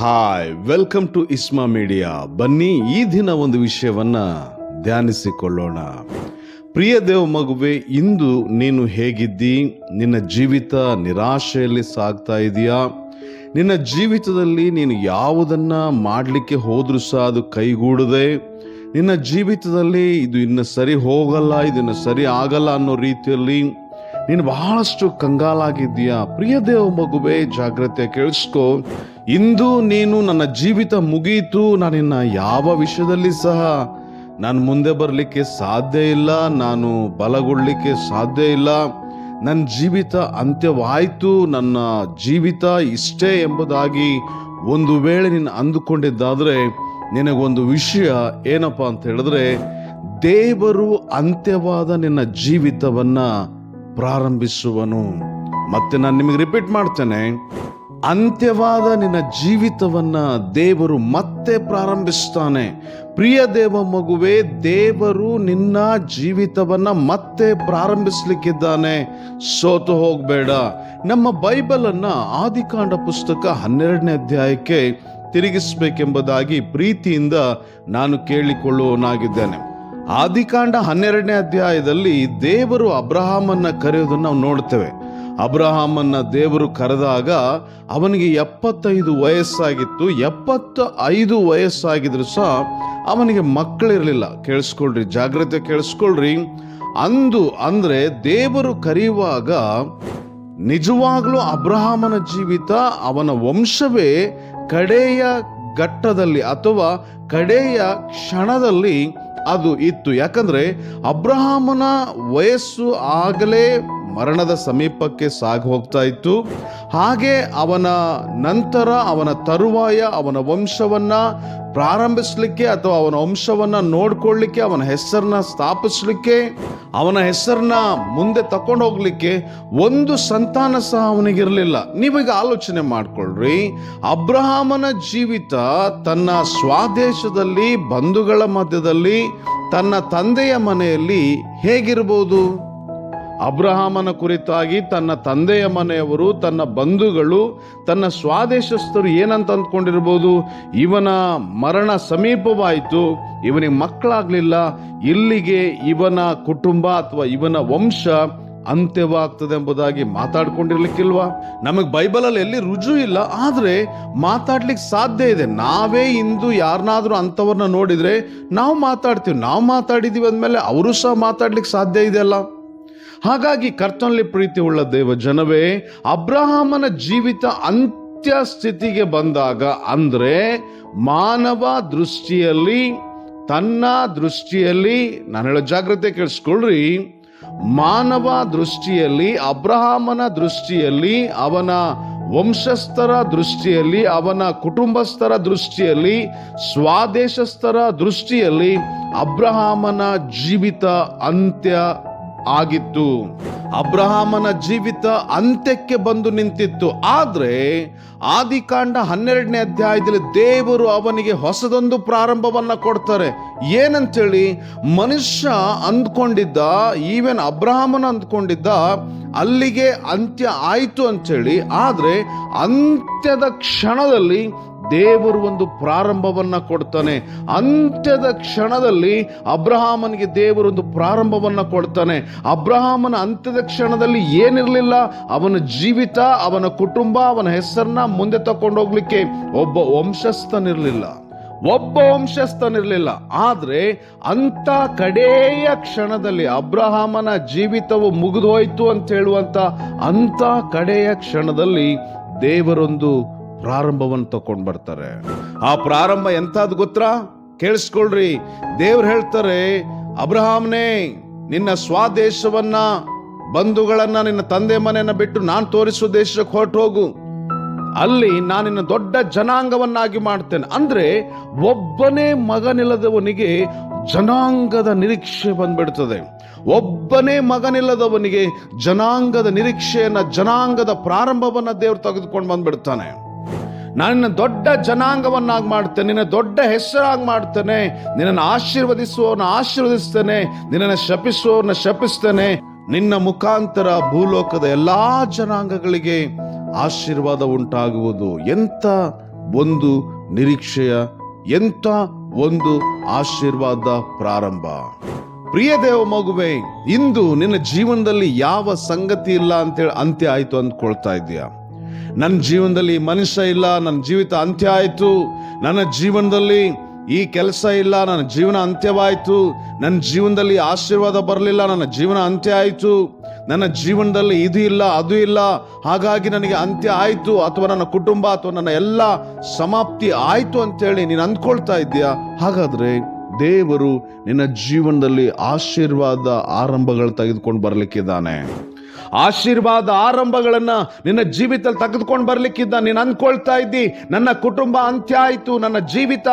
Hi welcome to Isma media ಬನ್ನಿ ಈ ದಿನ ಒಂದು ವಿಷಯವನ್ನ ಧ್ಯಾನಿಸಿಕೊಳ್ಳೋಣ. ಪ್ರಿಯ ದೇವ ಮಗುವೆ, ಇಂದು ನೀನು ಹೇಗಿದ್ದಿ? ನಿನ್ನ ಜೀವಿತ ನಿರಾಶೆಯಲ್ಲಿ ಸಾಗ್ತಾ ಇದೆಯಾ? ನಿನ್ನ ಜೀವಿತದಲ್ಲಿ ನೀನು ಯಾವುದನ್ನ ಮಾಡಲಿಕ್ಕೆ ಹೋದ್ರೂ ಸಹ ಅದು ಕೈಗೂಡದೆ? ನಿನ್ನ ಜೀವಿತದಲ್ಲಿ ಇದು ಇನ್ನು ಸರಿ ಹೋಗಲ್ಲ ಇದನ್ನು ಸರಿ ಆಗಲ್ಲ ಅನ್ನೋ ರೀತಿಯಲ್ಲಿ ನೀನು ಬಹಳಷ್ಟು ಕಂಗಾಲಾಗಿದ್ದೀಯಾ? ಪ್ರಿಯ ದೇವ ಮಗುವೆ, ಜಾಗ್ರತೆ ಕೇಳಿಸ್ಕೊ. ಇಂದು ನೀನು ನನ್ನ ಜೀವಿತ ಮುಗಿಯಿತು ನಾನಿನ್ನ ಯಾವ ವಿಷಯದಲ್ಲಿ ಸಹ ನಾನು ಮುಂದೆ ಬರಲಿಕ್ಕೆ ಸಾಧ್ಯ ಇಲ್ಲ, ನಾನು ಬಲಗೊಳ್ಳಲಿಕ್ಕೆ ಸಾಧ್ಯ ಇಲ್ಲ. ನನ್ನ ಜೀವಿತ ಅಂತ್ಯವಾಯಿತು, ನನ್ನ ಜೀವಿತ ಇಷ್ಟೇ ಎಂಬುದಾಗಿ ಒಂದು ವೇಳೆ ನೀನು ಅಂದುಕೊಂಡಿದ್ದಾದರೆ ನಿನಗೊಂದು ವಿಷಯ ಏನಪ್ಪ ಅಂತ ಹೇಳಿದ್ರೆ, ದೇವರು ಅಂತ್ಯವಾದ ನಿನ್ನ ಜೀವಿತವನ್ನ ಪ್ರಾರಂಭಿಸುವನು. ಮತ್ತೆ ನಾನು ನಿಮಗೆ ರಿಪೀಟ್ ಮಾಡ್ತೇನೆ. ಅಂತ್ಯವಾದ ನಿನ್ನ ಜೀವಿತವನ್ನ ದೇವರು ಮತ್ತೆ ಪ್ರಾರಂಭಿಸ್ತಾನೆ. ಪ್ರಿಯ ದೇವ ಮಗುವೆ, ದೇವರು ನಿನ್ನ ಜೀವಿತವನ್ನ ಮತ್ತೆ ಪ್ರಾರಂಭಿಸ್ಲಿಕ್ಕಿದ್ದಾನೆ. ಸೋತು ಹೋಗಬೇಡ. ನಮ್ಮ ಬೈಬಲ್ ಅನ್ನ ಆದಿಕಾಂಡ ಪುಸ್ತಕ ಹನ್ನೆರಡನೇ ಅಧ್ಯಾಯಕ್ಕೆ ತಿರುಗಿಸಬೇಕೆಂಬುದಾಗಿ ಪ್ರೀತಿಯಿಂದ ನಾನು ಕೇಳಿಕೊಳ್ಳುವನಾಗಿದ್ದೇನೆ ಆದಿಕಾಂಡ ಹನ್ನೆರಡನೇ ಅಧ್ಯಾಯದಲ್ಲಿ ದೇವರು ಅಬ್ರಹಾಮನ್ನ ಕರೆಯೋದನ್ನು ನಾವು ನೋಡ್ತೇವೆ. ಅಬ್ರಹಾಮನ್ನ ದೇವರು ಕರೆದಾಗ ಅವನಿಗೆ ಎಪ್ಪತ್ತೈದು ವಯಸ್ಸಾಗಿತ್ತು. ಎಪ್ಪತ್ತ ಐದು ವಯಸ್ಸಾಗಿದ್ರು ಸಹ ಅವನಿಗೆ ಮಕ್ಕಳಿರಲಿಲ್ಲ. ಕೇಳಿಸ್ಕೊಳ್ರಿ, ಜಾಗ್ರತೆ ಕೇಳಿಸ್ಕೊಳ್ರಿ. ಅಂದು ಅಂದ್ರೆ ದೇವರು ಕರೆಯುವಾಗ ನಿಜವಾಗ್ಲೂ ಅಬ್ರಹಾಮನ ಜೀವಿತ ಅವನ ವಂಶವೇ ಕಡೆಯ ಘಟ್ಟದಲ್ಲಿ ಅಥವಾ ಕಡೆಯ ಕ್ಷಣದಲ್ಲಿ ಅದು ಇತ್ತು. ಯಾಕಂದ್ರೆ ಅಬ್ರಹಾಮನ ವಯಸ್ಸು ಆಗಲೇ ಮರಣದ ಸಮೀಪಕ್ಕೆ ಸಾಗಿ ಹೋಗ್ತಾ ಇತ್ತು. ಹಾಗೆ ಅವನ ನಂತರ ಅವನ ತರುವಾಯ ಅವನ ವಂಶವನ್ನ ಪ್ರಾರಂಭಿಸಲಿಕ್ಕೆ ಅಥವಾ ಅವನ ವಂಶವನ್ನ ನೋಡ್ಕೊಳ್ಳಿಕ್ಕೆ, ಅವನ ಹೆಸರನ್ನ ಸ್ಥಾಪಿಸ್ಲಿಕ್ಕೆ, ಅವನ ಹೆಸರನ್ನ ಮುಂದೆ ತಕೊಂಡು ಹೋಗ್ಲಿಕ್ಕೆ ಒಂದು ಸಂತಾನ ಸಹ ಅವನಿಗಿರಲಿಲ್ಲ. ನೀವೀಗ ಆಲೋಚನೆ ಮಾಡ್ಕೊಳ್ರಿ. ಅಬ್ರಹಾಮನ ಜೀವಿತ ತನ್ನ ಸ್ವಾದೇಶದಲ್ಲಿ, ಬಂಧುಗಳ ಮಧ್ಯದಲ್ಲಿ, ತನ್ನ ತಂದೆಯ ಮನೆಯಲ್ಲಿ ಹೇಗಿರ್ಬೋದು? ಅಬ್ರಹಾಮನ ಕುರಿತಾಗಿ ತನ್ನ ತಂದೆಯ ಮನೆಯವರು, ತನ್ನ ಬಂಧುಗಳು, ತನ್ನ ಸ್ವಾದೇಶಸ್ಥರು ಏನಂತ ಅಂದ್ಕೊಂಡಿರ್ಬೋದು? ಇವನ ಮರಣ ಸಮೀಪವಾಯಿತು, ಇವನಿಗೆ ಮಕ್ಕಳಾಗ್ಲಿಲ್ಲ, ಇಲ್ಲಿಗೆ ಇವನ ಕುಟುಂಬ ಅಥವಾ ಇವನ ವಂಶ ಅಂತ್ಯವಾಗ್ತದೆ ಎಂಬುದಾಗಿ ಮಾತಾಡ್ಕೊಂಡಿರ್ಲಿಕ್ಕಿಲ್ವಾ? ನಮಗೆ ಬೈಬಲಲ್ಲಿ ಎಲ್ಲಿ ರುಜು ಇಲ್ಲ, ಆದರೆ ಮಾತಾಡ್ಲಿಕ್ಕೆ ಸಾಧ್ಯ ಇದೆ. ನಾವೇ ಇಂದು ಯಾರನ್ನಾದ್ರೂ ಅಂಥವ್ರನ್ನ ನೋಡಿದರೆ ನಾವು ಮಾತಾಡ್ತೀವಿ. ನಾವು ಮಾತಾಡಿದೀವಿ ಅಂದಮೇಲೆ ಅವರು ಸಹ ಮಾತಾಡ್ಲಿಕ್ಕೆ ಸಾಧ್ಯ ಇದೆಯಲ್ಲ? ಹಾಗಾಗಿ ಕರ್ತನಲ್ಲಿ ಪ್ರೀತಿ ಉಳ್ಳ ದೇವ ಜನವೇ ಅಬ್ರಹಾಮನ ಜೀವಿತ ಅಂತ್ಯ ಸ್ಥಿತಿಗೆ ಬಂದಾಗ ಅಂದ್ರೆ ಮಾನವ ದೃಷ್ಟಿಯಲ್ಲಿ, ತನ್ನ ದೃಷ್ಟಿಯಲ್ಲಿ, ನಾನು ಹೇಳೋ ಜಾಗ್ರತೆ ಕೇಳಿಸ್ಕೊಳ್ರಿ, ಮಾನವ ದೃಷ್ಟಿಯಲ್ಲಿ, ಅಬ್ರಹಾಮನ ದೃಷ್ಟಿಯಲ್ಲಿ, ಅವನ ವಂಶಸ್ಥರ ದೃಷ್ಟಿಯಲ್ಲಿ, ಅವನ ಕುಟುಂಬಸ್ಥರ ದೃಷ್ಟಿಯಲ್ಲಿ, ಸ್ವಾದೇಶಸ್ಥರ ದೃಷ್ಟಿಯಲ್ಲಿ ಅಬ್ರಹಾಮನ ಜೀವಿತ ಅಂತ್ಯ ಆಗಿತ್ತು. ಅಬ್ರಹಾಮನ ಜೀವಿತ ಅಂತ್ಯಕ್ಕೆ ಬಂದು ನಿಂತಿತ್ತು. ಆದರೆ ಆದಿಕಾಂಡ ಹನ್ನೆರಡನೇ ಅಧ್ಯಾಯದಲ್ಲಿ ದೇವರು ಅವನಿಗೆ ಹೊಸದೊಂದು ಪ್ರಾರಂಭವನ್ನು ಕೊಡ್ತಾರೆ. ಏನಂತೇಳಿ, ಮನುಷ್ಯ ಅಂದ್ಕೊಂಡಿದ್ದ, ಈವನ್ ಅಬ್ರಹಾಮನ ಅಂದ್ಕೊಂಡಿದ್ದ, ಅಲ್ಲಿಗೆ ಅಂತ್ಯ ಆಯಿತು ಅಂಥೇಳಿ ಆದರೆ ಅಂತ್ಯದ ಕ್ಷಣದಲ್ಲಿ ದೇವರು ಒಂದು ಪ್ರಾರಂಭವನ್ನು ಕೊಡ್ತಾನೆ. ಅಂತ್ಯದ ಕ್ಷಣದಲ್ಲಿ ಅಬ್ರಹಾಮನಿಗೆ ದೇವರು ಒಂದು ಪ್ರಾರಂಭವನ್ನ ಕೊಡ್ತಾನೆ. ಅಬ್ರಹಾಮನ ಅಂತ್ಯದ ಕ್ಷಣದಲ್ಲಿ ಏನಿರಲಿಲ್ಲ? ಅವನ ಜೀವಿತ, ಅವನ ಕುಟುಂಬ, ಅವನ ಹೆಸರನ್ನ ಮುಂದೆ ತಕೊಂಡೋಗ್ಲಿಕ್ಕೆ ಒಬ್ಬ ವಂಶಸ್ಥನಿರಲಿಲ್ಲ. ಒಬ್ಬ ವಂಶಸ್ಥನಿರಲಿಲ್ಲ. ಆದ್ರೆ ಅಂತ ಕಡೆಯ ಕ್ಷಣದಲ್ಲಿ ಅಬ್ರಹಾಮನ ಜೀವಿತವು ಮುಗಿದು ಹೋಯಿತು ಅಂತ ಹೇಳುವಂತ ಅಂತ ಕಡೆಯ ಕ್ಷಣದಲ್ಲಿ ದೇವರೊಂದು ಪ್ರಾರಂಭವನ್ನು ತಗೊಂಡ್ ಬರ್ತಾರೆ. ಆ ಪ್ರಾರಂಭ ಎಂಥದ್ದು ಗೊತ್ತಾ? ಕೇಳಿಸ್ಕೊಳ್ರಿ. ದೇವ್ರು ಹೇಳ್ತಾರೆ, ಅಬ್ರಹಾಮ್ನೇ, ನಿನ್ನ ಸ್ವದೇಶವನ್ನ, ಬಂಧುಗಳನ್ನ ನಿನ್ನ ತಂದೆ ಮನೆಯನ್ನ ಬಿಟ್ಟು ನಾನು ತೋರಿಸುವ ದೇಶಕ್ಕೆ ಹೊರಟು ಹೋಗು ಅಲ್ಲಿ ನಾನಿನ್ನ ದೊಡ್ಡ ಜನಾಂಗವನ್ನಾಗಿ ಮಾಡ್ತೇನೆ. ಅಂದ್ರೆ ಒಬ್ಬನೇ ಮಗನಿಲ್ಲದವನಿಗೆ ಜನಾಂಗದ ನಿರೀಕ್ಷೆ ಬಂದ್ಬಿಡ್ತದೆ. ಒಬ್ಬನೇ ಮಗನಿಲ್ಲದವನಿಗೆ ಜನಾಂಗದ ನಿರೀಕ್ಷೆಯನ್ನ, ಜನಾಂಗದ ಪ್ರಾರಂಭವನ್ನ ದೇವರು ತೆಗೆದುಕೊಂಡು ಬಂದ್ಬಿಡ್ತಾನೆ. ನಾನು ದೊಡ್ಡ ಜನಾಂಗವನ್ನಾಗಿ ಮಾಡ್ತೇನೆ, ನಿನ್ನ ದೊಡ್ಡ ಹೆಸರಾಗಿ ಮಾಡ್ತೇನೆ. ನಿನ್ನನ್ನು ಆಶೀರ್ವದಿಸುವವನ್ನ ಆಶೀರ್ವದಿಸ್ತೇನೆ, ನಿನ್ನನ್ನು ಶಪಿಸುವವನ್ನ ಶಪಿಸ್ತೇನೆ. ನಿನ್ನ ಮುಖಾಂತರ ಭೂಲೋಕದ ಎಲ್ಲಾ ಜನಾಂಗಗಳಿಗೆ ಆಶೀರ್ವಾದ ಉಂಟಾಗುವುದು. ಎಂತ ಒಂದು ನಿರೀಕ್ಷೆಯ, ಎಂಥ ಒಂದು ಆಶೀರ್ವಾದ ಪ್ರಾರಂಭ. ಪ್ರಿಯ ದೇವ ಮಗುವೆ, ಇಂದು ನಿನ್ನ ಜೀವನದಲ್ಲಿ ಯಾವ ಸಂಗತಿ ಇಲ್ಲ ಅಂತೇಳಿ ಅಂತ್ಯ ಆಯ್ತು ಅಂದ್ಕೊಳ್ತಾ ಇದೀಯ ನನ್ನ ಜೀವನದಲ್ಲಿ ಮನುಷ್ಯ ಇಲ್ಲ, ನನ್ನ ಜೀವಿತ ಅಂತ್ಯ ಆಯಿತು. ನನ್ನ ಜೀವನದಲ್ಲಿ ಈ ಕೆಲಸ ಇಲ್ಲ, ನನ್ನ ಜೀವನ ಅಂತ್ಯವಾಯಿತು. ನನ್ನ ಜೀವನದಲ್ಲಿ ಆಶೀರ್ವಾದ ಬರಲಿಲ್ಲ, ನನ್ನ ಜೀವನ ಅಂತ್ಯ ಆಯಿತು. ನನ್ನ ಜೀವನದಲ್ಲಿ ಇದು ಇಲ್ಲ, ಅದು ಇಲ್ಲ. ಹಾಗಾಗಿ ನನಗೆ ಅಂತ್ಯ ಆಯಿತು. ಅಥವಾ ನನ್ನ ಕುಟುಂಬ, ಅಥವಾ ನನ್ನ ಎಲ್ಲ ಸಮಾಪ್ತಿ ಆಯಿತು ಅಂತೇಳಿ ನೀನು ಅಂದ್ಕೊಳ್ತಾ ಇದ್ದೀಯಾ? ಹಾಗಾದರೆ ದೇವರು ನಿನ್ನ ಜೀವನದಲ್ಲಿ ಆಶೀರ್ವಾದ ಆರಂಭಗಳು ತೆಗೆದುಕೊಂಡು ಬರ್ಲಿಕ್ಕಿದ್ದಾನೆ. ಆಶೀರ್ವಾದ ಆರಂಭಗಳನ್ನು ನಿನ್ನ ಜೀವಿತದಲ್ಲಿ ತೆಗೆದುಕೊಂಡು ಬರಲಿಕ್ಕಿದ್ದ ನೀನು ಅಂದ್ಕೊಳ್ತಾ ಇದ್ದಿ. ನನ್ನ ಕುಟುಂಬ ಅಂತ್ಯ ಆಯಿತು. ನನ್ನ ಜೀವಿತ.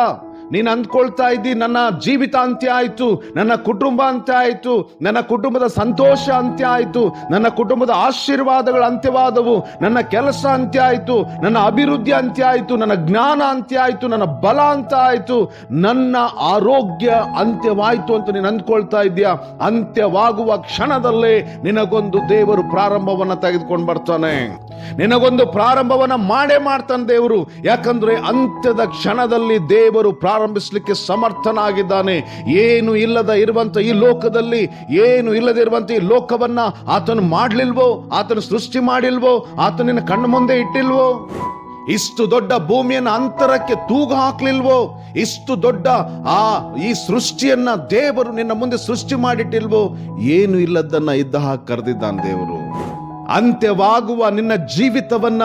ನೀನು ಅಂದ್ಕೊಳ್ತಾ ಇದ್ದಿ, ನನ್ನ ಜೀವಿತ ಅಂತ್ಯ ಆಯಿತು, ನನ್ನ ಕುಟುಂಬ ಅಂತ್ಯ ಆಯಿತು, ನನ್ನ ಕುಟುಂಬದ ಸಂತೋಷ ಅಂತ್ಯ ಆಯಿತು, ನನ್ನ ಕುಟುಂಬದ ಆಶೀರ್ವಾದಗಳು ಅಂತ್ಯವಾದವು, ನನ್ನ ಕೆಲಸ ಅಂತ್ಯ ಆಯಿತು, ನನ್ನ ಅಭಿವೃದ್ಧಿ ಅಂತ್ಯ ಆಯಿತು, ನನ್ನ ಜ್ಞಾನ ಅಂತ್ಯ ಆಯಿತು, ನನ್ನ ಬಲ ಅಂತ ಆಯಿತು, ನನ್ನ ಆರೋಗ್ಯ ಅಂತ್ಯವಾಯಿತು ಅಂತ ನೀನು ಅಂದ್ಕೊಳ್ತಾ ಇದ್ದೀಯಾ? ಅಂತ್ಯವಾಗುವ ಕ್ಷಣದಲ್ಲೇ ನಿನಗೊಂದು ದೇವರು ಪ್ರಾರಂಭವನ್ನು ತೆಗೆದುಕೊಂಡು ಬರ್ತಾನೆ. ನಿನಗೊಂದು ಪ್ರಾರಂಭವನ್ನು ಮಾಡೇ ಮಾಡ್ತಾನೆ ದೇವರು. ಯಾಕಂದ್ರೆ ಅಂತ್ಯದ ಕ್ಷಣದಲ್ಲಿ ದೇವರು ಪ್ರಾರಂಭಿಸಲಿಕ್ಕೆ ಸಮರ್ಥನಾಗಿದ್ದಾನೆ. ಏನು ಇಲ್ಲದ ಇರುವಂತ ಈ ಲೋಕದಲ್ಲಿ, ಏನು ಇಲ್ಲದಿರುವಂತ ಈ ಲೋಕವನ್ನ ಆತನು ಮಾಡ್ಲಿಲ್ವೋ, ಆತನು ಸೃಷ್ಟಿ ಮಾಡಿಲ್ವೋ ಆತನಿನ ಕಣ್ಣು ಮುಂದೆ ಇಟ್ಟಿಲ್ವೋ? ಇಷ್ಟು ದೊಡ್ಡ ಭೂಮಿಯನ್ನು ಅಂತರಕ್ಕೆ ತೂಗು ಹಾಕ್ಲಿಲ್ವೋ? ಇಷ್ಟು ದೊಡ್ಡ ಆ ಈ ಸೃಷ್ಟಿಯನ್ನ ದೇವರು ನಿನ್ನ ಮುಂದೆ ಸೃಷ್ಟಿ ಮಾಡಿಟ್ಟಿಲ್ವೋ? ಏನು ಇಲ್ಲದನ್ನ ಇದ್ದ ಹಾಗೆ ಕರೆದಿದ್ದಾನೆ ದೇವರು. ಅಂತ್ಯವಾಗುವ ನಿನ್ನ ಜೀವಿತವನ್ನ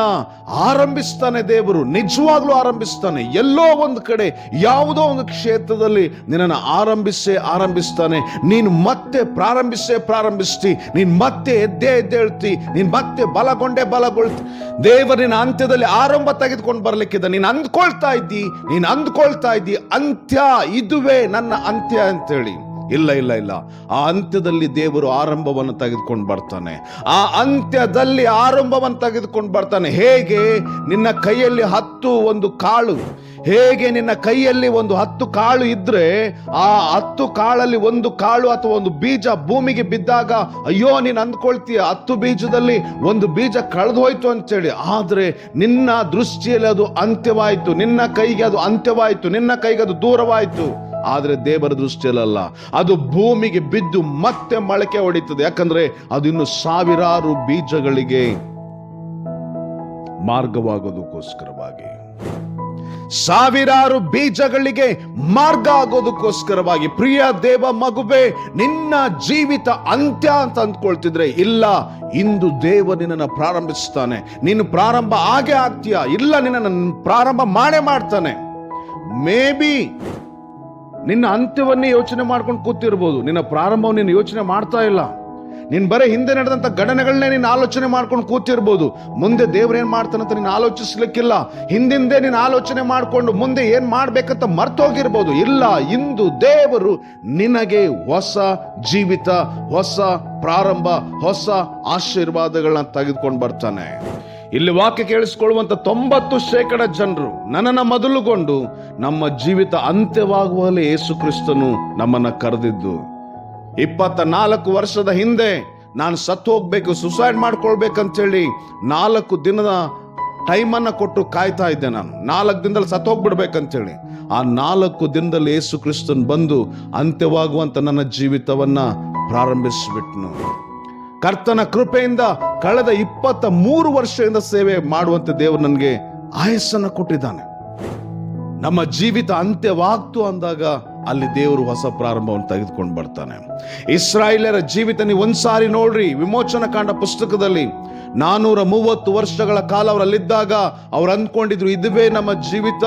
ಆರಂಭಿಸ್ತಾನೆ ದೇವರು, ನಿಜವಾಗ್ಲೂ ಆರಂಭಿಸ್ತಾನೆ. ಎಲ್ಲೋ ಒಂದು ಕಡೆ, ಯಾವುದೋ ಒಂದು ಕ್ಷೇತ್ರದಲ್ಲಿ ನಿನ್ನನ್ನು ಆರಂಭಿಸೇ ಆರಂಭಿಸ್ತಾನೆ. ನೀನು ಮತ್ತೆ ಪ್ರಾರಂಭಿಸೇ ಪ್ರಾರಂಭಿಸ್ತಿ, ನೀನು ಮತ್ತೆ ಎದ್ದೇ ಎದ್ದೇಳ್ತಿ ನೀನು ಮತ್ತೆ ಬಲಗೊಂಡೇ ಬಲಗೊಳ್ತಿ. ದೇವರಿನ ಅಂತ್ಯದಲ್ಲಿ ಆರಂಭ ತೆಗೆದುಕೊಂಡು ಬರ್ಲಿಕ್ಕಿದ್ದ ನೀನು ಅಂದ್ಕೊಳ್ತಾ ಇದ್ದಿ, ನೀನು ಅಂದ್ಕೊಳ್ತಾ ಇದ್ದಿ, ಅಂತ್ಯ ಇದುವೇ ನನ್ನ ಅಂತ್ಯ ಅಂತೇಳಿ. ಇಲ್ಲ ಇಲ್ಲ ಇಲ್ಲ. ಆ ಅಂತ್ಯದಲ್ಲಿ ದೇವರು ಆರಂಭವನ್ನು ತೆಗೆದುಕೊಂಡು ಬರ್ತಾನೆ. ಆ ಅಂತ್ಯದಲ್ಲಿ ಆರಂಭವನ್ನು ತೆಗೆದುಕೊಂಡು ಬರ್ತಾನೆ. ಹೇಗೆ? ನಿನ್ನ ಕೈಯಲ್ಲಿ ಹತ್ತು, ಒಂದು ಕಾಳು. ಹೇಗೆ ನಿನ್ನ ಕೈಯಲ್ಲಿ ಒಂದು ಹತ್ತು ಕಾಳು ಇದ್ರೆ, ಆ ಹತ್ತು ಕಾಳಲ್ಲಿ ಒಂದು ಕಾಳು ಅಥವಾ ಒಂದು ಬೀಜ ಭೂಮಿಗೆ ಬಿದ್ದಾಗ, ಅಯ್ಯೋ, ನೀನು ಅಂದ್ಕೊಳ್ತೀಯ, ಹತ್ತು ಬೀಜದಲ್ಲಿ ಒಂದು ಬೀಜ ಕಳೆದು ಹೋಯ್ತು ಅಂತೇಳಿ. ಆದರೆ ನಿನ್ನ ದೃಷ್ಟಿಯಲ್ಲಿ ಅದು ಅಂತ್ಯವಾಯಿತು. ನಿನ್ನ ಕೈಗೆ ಅದು ಅಂತ್ಯವಾಯಿತು. ನಿನ್ನ ಕೈಗೆ ಅದು ದೂರವಾಯಿತು. ಆದ್ರೆ ದೇವರ ದೃಷ್ಟಿಯಲ್ಲ ಅದು ಭೂಮಿಗೆ ಬಿದ್ದು ಮತ್ತೆ ಮೊಳಕೆ ಹೊಡಿತದೆ. ಯಾಕಂದ್ರೆ ಅದು ಇನ್ನು ಸಾವಿರಾರು ಬೀಜಗಳಿಗೆ ಮಾರ್ಗವಾಗೋದಕ್ಕೋಸ್ಕರವಾಗಿ. ಸಾವಿರಾರು ಬೀಜಗಳಿಗೆ ಮಾರ್ಗ ಆಗೋದಕ್ಕೋಸ್ಕರವಾಗಿ ಪ್ರಿಯ ದೇವ ಮಗುವೆ, ನಿನ್ನ ಜೀವಿತ ಅಂತ್ಯ ಅಂತ ಅಂದ್ಕೊಳ್ತಿದ್ರೆ, ಇಲ್ಲ, ಇಂದು ದೇವ ನಿನ್ನನ್ನು ಪ್ರಾರಂಭಿಸ್ತಾನೆ. ನೀನು ಪ್ರಾರಂಭ ಆಗೇ ಆಗ್ತೀಯ? ಇಲ್ಲ, ನಿನ್ನನ್ನು ಪ್ರಾರಂಭ ಮಾಡೇ ಮಾಡ್ತಾನೆ. ಮೇ ಬಿ ನಿನ್ನ ಅಂತ್ಯವನ್ನೇ ಯೋಚನೆ ಮಾಡ್ಕೊಂಡು ಕೂತಿರ್ಬೋದು. ನಿನ್ನ ಪ್ರಾರಂಭವನ್ನು ನೀನು ಯೋಚನೆ ಮಾಡ್ತಾ ಇಲ್ಲ. ನೀನು ಬರೀ ಹಿಂದೆ ನಡೆದಂತ ಘಟನೆಗಳನ್ನೇ ನೀನು ಆಲೋಚನೆ ಮಾಡ್ಕೊಂಡು ಕೂತಿರ್ಬೋದು. ಮುಂದೆ ದೇವ್ರೇನು ಮಾಡ್ತಾನಂತ ನೀನು ಆಲೋಚಿಸ್ಲಿಕ್ಕಿಲ್ಲ. ಹಿಂದಿಂದೆ ನೀನು ಆಲೋಚನೆ ಮಾಡ್ಕೊಂಡು ಮುಂದೆ ಏನು ಮಾಡ್ಬೇಕಂತ ಮರ್ತೋಗಿರ್ಬೋದು. ಇಲ್ಲ, ಇಂದು ದೇವರು ನಿನಗೆ ಹೊಸ ಜೀವಿತ, ಹೊಸ ಪ್ರಾರಂಭ, ಹೊಸ ಆಶೀರ್ವಾದಗಳನ್ನ ತೆಗೆದುಕೊಂಡು ಬರ್ತಾನೆ. ಇಲ್ಲಿ ವಾಕ್ಯ ಕೇಳಿಸಿಕೊಳ್ಳುವಂಥ ತೊಂಬತ್ತು ಶೇಕಡ ಜನರು ನನ್ನನ್ನು ಮೊದಲುಗೊಂಡು ನಮ್ಮ ಜೀವಿತ ಅಂತ್ಯವಾಗುವಲ್ಲಿ ಯೇಸು ಕ್ರಿಸ್ತನು ನಮ್ಮನ್ನ ಕರೆದಿದ್ದು. ಇಪ್ಪತ್ತ ನಾಲ್ಕು ವರ್ಷದ ಹಿಂದೆ ನಾನು ಸತ್ತು ಹೋಗ್ಬೇಕು ಸುಸೈಡ್ ಮಾಡ್ಕೊಳ್ಬೇಕಂತೇಳಿ ನಾಲ್ಕು ದಿನದ ಟೈಮನ್ನು ಕೊಟ್ಟು ಕಾಯ್ತಾ ಇದ್ದೆ ನಾನು. ನಾಲ್ಕು ದಿನದಲ್ಲಿ ಸತ್ತು ಹೋಗ್ಬಿಡ್ಬೇಕಂತೇಳಿ. ಆ ನಾಲ್ಕು ದಿನದಲ್ಲಿ ಯೇಸು ಕ್ರಿಸ್ತನ್ ಬಂದು ಅಂತ್ಯವಾಗುವಂತ ನನ್ನ ಜೀವಿತವನ್ನ ಪ್ರಾರಂಭಿಸಿಬಿಟ್ನು. ಕರ್ತನ ಕೃಪೆಯಿಂದ ಕಳೆದ ಇಪ್ಪತ್ತ ಮೂರು ವರ್ಷದಿಂದ ಸೇವೆ ಮಾಡುವಂತೆ ದೇವರು ನನಗೆ ಆಯಸ್ಸನ್ನು ಕೊಟ್ಟಿದ್ದಾನೆ. ನಮ್ಮ ಜೀವಿತ ಅಂತ್ಯವಾಗ್ತು ಅಂದಾಗ ಅಲ್ಲಿ ದೇವರು ಹೊಸ ಪ್ರಾರಂಭವನ್ನು ತೆಗೆದುಕೊಂಡು ಬರ್ತಾನೆ. ಇಸ್ರಾಯೇಲರ ಜೀವಿತ ನೀವು ಒಂದ್ಸಾರಿ ನೋಡ್ರಿ, ವಿಮೋಚನ ಕಾಂಡ ಪುಸ್ತಕದಲ್ಲಿ ನಾನೂರ ಮೂವತ್ತು ವರ್ಷಗಳ ಕಾಲ ಅವರಲ್ಲಿದ್ದಾಗ ಅವ್ರು ಅಂದ್ಕೊಂಡಿದ್ರು, ಇದುವೇ ನಮ್ಮ ಜೀವಿತ,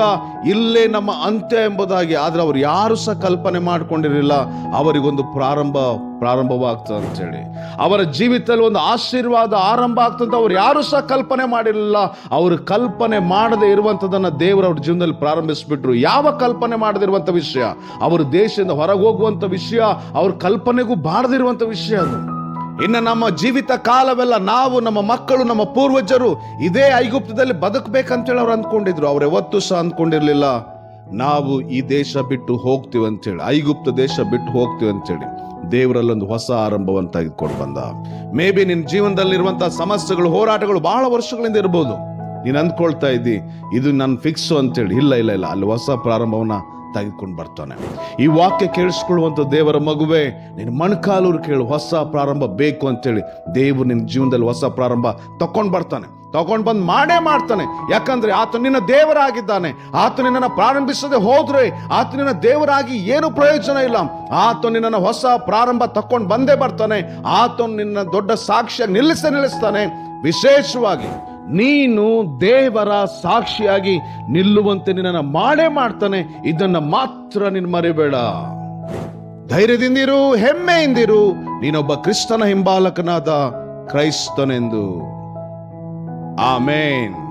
ಇಲ್ಲೇ ನಮ್ಮ ಅಂತ್ಯ ಎಂಬುದಾಗಿ ಆದ್ರೆ ಅವ್ರು ಯಾರು ಸಹ ಕಲ್ಪನೆ ಮಾಡ್ಕೊಂಡಿರಲಿಲ್ಲ, ಅವರಿಗೊಂದು ಪ್ರಾರಂಭ, ಪ್ರಾರಂಭವಾಗ್ತದೆ ಅಂತೇಳಿ ಅವರ ಜೀವಿತದಲ್ಲಿ ಒಂದು ಆಶೀರ್ವಾದ ಆರಂಭ ಆಗ್ತಂತ ಅವ್ರು ಯಾರು ಸಹ ಕಲ್ಪನೆ ಮಾಡಿರಲಿಲ್ಲ. ಅವರು ಕಲ್ಪನೆ ಮಾಡದೇ ಇರುವಂಥದ್ದನ್ನು ದೇವರು ಅವ್ರ ಜೀವನದಲ್ಲಿ ಪ್ರಾರಂಭಿಸಿಬಿಟ್ರು. ಯಾವ ಕಲ್ಪನೆ ಮಾಡದಿರುವಂಥ ವಿಷಯ? ಅವರು ದೇಶದಿಂದ ಹೊರಗೆ ಹೋಗುವಂಥ ವಿಷಯ, ಅವ್ರ ಕಲ್ಪನೆಗೂ ಬಾರದಿರುವಂಥ ವಿಷಯ ಅದು. ಇನ್ನು ನಮ್ಮ ಜೀವಿತ ಕಾಲವೆಲ್ಲ ನಾವು, ನಮ್ಮ ಮಕ್ಕಳು, ನಮ್ಮ ಪೂರ್ವಜರು ಇದೇ ಐಗುಪ್ತದಲ್ಲಿ ಬದುಕಬೇಕಂತೇಳಿ ಅವ್ರು ಅಂದ್ಕೊಂಡಿದ್ರು. ಅವ್ರು ಯಾವತ್ತೂ ಸಹ ಅಂದ್ಕೊಂಡಿರಲಿಲ್ಲ. ನಾವು ಈ ದೇಶ ಬಿಟ್ಟು ಹೋಗ್ತೀವಿ ಅಂತೇಳಿ ಐಗುಪ್ತ ದೇಶ ಬಿಟ್ಟು ಹೋಗ್ತೀವಿ ಅಂತೇಳಿ ದೇವರಲ್ಲೊಂದು ಹೊಸ ಆರಂಭವನ್ನು ತೆಗೆದುಕೊಂಡು ಬಂದ. ಮೇ ಬಿ ನಿನ್ನ ಜೀವನದಲ್ಲಿರುವಂತಹ ಸಮಸ್ಯೆಗಳು, ಹೋರಾಟಗಳು ಬಹಳ ವರ್ಷಗಳಿಂದ ಇರ್ಬೋದು. ನೀನು ಅಂದ್ಕೊಳ್ತಾ ಇದ್ದಿ, ಇದು ನನ್ನ ಫಿಕ್ಸು ಅಂತೇಳಿ. ಇಲ್ಲ ಇಲ್ಲ ಇಲ್ಲ, ಅಲ್ಲಿ ಹೊಸ ಪ್ರಾರಂಭವನ್ನ ತೆಗೆದುಕೊಂಡು ಬರ್ತಾನೆ. ಈ ವಾಕ್ಯ ಕೇಳಿಸ್ಕೊಳ್ಳುವಂಥ ದೇವರ ಮಗುವೆ, ನಿನ್ನ ಮಣ್ಕಾಲೂರು ಕೇಳು, ಹೊಸ ಪ್ರಾರಂಭ ಬೇಕು ಅಂತೇಳಿ ದೇವರು ನಿನ್ನ ಜೀವನದಲ್ಲಿ ಹೊಸ ಪ್ರಾರಂಭ ತಕೊಂಡು ಬರ್ತಾನೆ. ತಗೊಂಡು ಬಂದು ಮಾಡೇ ಮಾಡ್ತಾನೆ. ಯಾಕಂದ್ರೆ ಆತ ನಿನ್ನ ದೇವರಾಗಿದ್ದಾನೆ. ಆತ ನಿನ್ನನ್ನು ಪ್ರಾರಂಭಿಸದೆ ಹೋದ್ರೆ ಆತ ನಿನ್ನ ದೇವರಾಗಿ ಏನು ಪ್ರಯೋಜನ ಇಲ್ಲ. ಆತ ನಿನ್ನನ್ನು ಹೊಸ ಪ್ರಾರಂಭ ತಕೊಂಡು ಬಂದೇ ಬರ್ತಾನೆ. ಆತ ನಿನ್ನ ದೊಡ್ಡ ಸಾಕ್ಷ್ಯ ನಿಲ್ಲಿಸೇ ನಿಲ್ಲಿಸ್ತಾನೆ. ವಿಶೇಷವಾಗಿ ನೀನು ದೇವರ ಸಾಕ್ಷಿಯಾಗಿ ನಿಲ್ಲುವಂತೆ ನಿನ್ನನ್ನು ಮಾಡೇ ಮಾಡ್ತಾನೆ. ಇದನ್ನ ಮಾತ್ರ ನೀನು ಮರಿಬೇಡ. ಧೈರ್ಯದಿಂದಿರು, ಹೆಮ್ಮೆಯಿಂದಿರು, ನೀನೊಬ್ಬ ಕ್ರಿಸ್ತನ ಹಿಂಬಾಲಕನಾದ ಕ್ರೈಸ್ತನೆಂದು. ಆಮೇನ್.